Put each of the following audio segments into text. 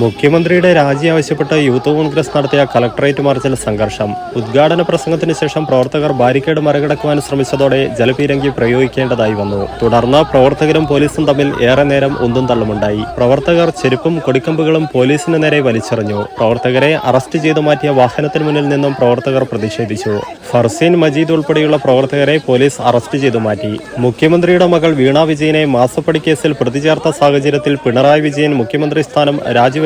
മുഖ്യമന്ത്രിയുടെ രാജി ആവശ്യപ്പെട്ട് യൂത്ത് കോൺഗ്രസ് നടത്തിയ കളക്ടറേറ്റ് മാർച്ചിൽ സംഘർഷം. ഉദ്ഘാടന പ്രസംഗത്തിന് ശേഷം പ്രവർത്തകർ ബാരിക്കേഡ് മറികടക്കുവാൻ ശ്രമിച്ചതോടെ ജലപീരങ്കി പ്രയോഗിക്കേണ്ടതായി വന്നു. തുടർന്ന് പ്രവർത്തകരും പോലീസും തമ്മിൽ ഏറെ നേരം ഒന്നും തള്ളുമുണ്ടായി. പ്രവർത്തകർ ചെരുപ്പും കൊടിക്കമ്പുകളും പോലീസിന് നേരെ വലിച്ചെറിഞ്ഞു. പ്രവർത്തകരെ അറസ്റ്റ് ചെയ്തു മാറ്റിയ വാഹനത്തിന് മുന്നിൽ നിന്നും പ്രവർത്തകർ പ്രതിഷേധിച്ചു. ഫർസീൻ മജീദ് ഉൾപ്പെടെയുള്ള പ്രവർത്തകരെ പോലീസ് അറസ്റ്റ് ചെയ്തു മാറ്റി. മുഖ്യമന്ത്രിയുടെ മകൾ വീണ വിജയനെ മാസപ്പടി കേസിൽ പ്രതിചേർത്ത സാഹചര്യത്തിൽ പിണറായി വിജയൻ മുഖ്യമന്ത്രി സ്ഥാനം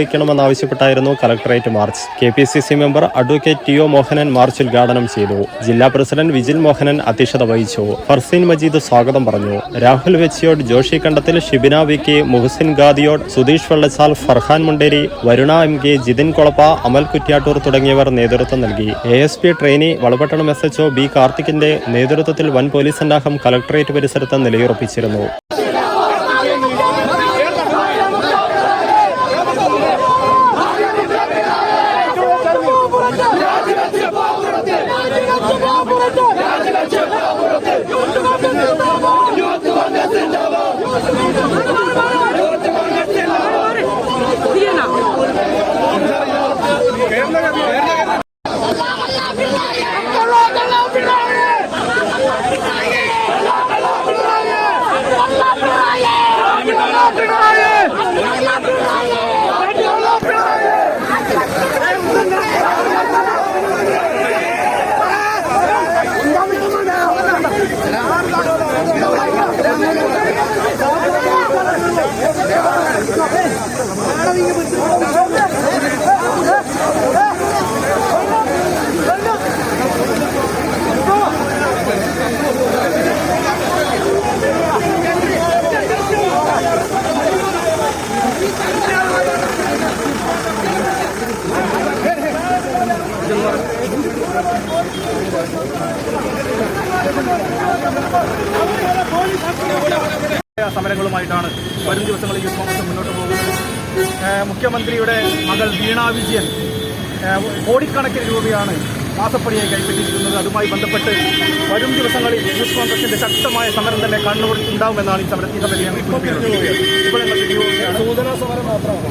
രാജിവെക്കണമെന്നാവശ്യപ്പെട്ടായിരുന്നു collectorate march. K P C C member advocate T O Mohanan march ഉദ്ഘാടനം ചെയ്തു. ജില്ലാ പ്രസിഡന്റ് വിജിൽ മോഹനൻ അധ്യക്ഷത വഹിച്ചു. ഫർസീൻ മജീദ് സ്വാഗതം പറഞ്ഞു. Rahul Vechiyode Joshi Kandathil Shibina V K Muhasin Gadiyode Sudheesh Vellachal Farhan Munderi Varuna M K Jithin Kolappa Amal Kuttiattoor തുടങ്ങിയവർ നേതൃത്വം നൽകി. A S P trainee Valapattanam S H O B കാർത്തിക്കിന്റെ നേതൃത്വത്തിൽ വൻ police സന്നാഹം collectorate പരിസരത്ത് നിലയുറപ്പിച്ചിരുന്നു. സമരങ്ങളുമായിട്ടാണ് വരും ദിവസങ്ങളിൽ youth Congress മുന്നോട്ട് പോകുന്നത്. മുഖ്യമന്ത്രിയുടെ മകൾ വീണ വിജയൻ കോടിക്കണക്കിന് രൂപയാണ് മാസപ്പടിയെ കൈപ്പറ്റിയിരിക്കുന്നത്. അതുമായി ബന്ധപ്പെട്ട് വരും ദിവസങ്ങളിൽ യൂത്ത് കോൺഗ്രസിന്റെ ശക്തമായ സമരം തന്നെ കണ്ണൂർ ഉണ്ടാവുമെന്നാണ് ഈ സമരത്തിന്റെ സമരം ഞങ്ങൾ. ഇപ്പോൾ ഞങ്ങൾ സൂചനാ സമരം മാത്രമാണ്.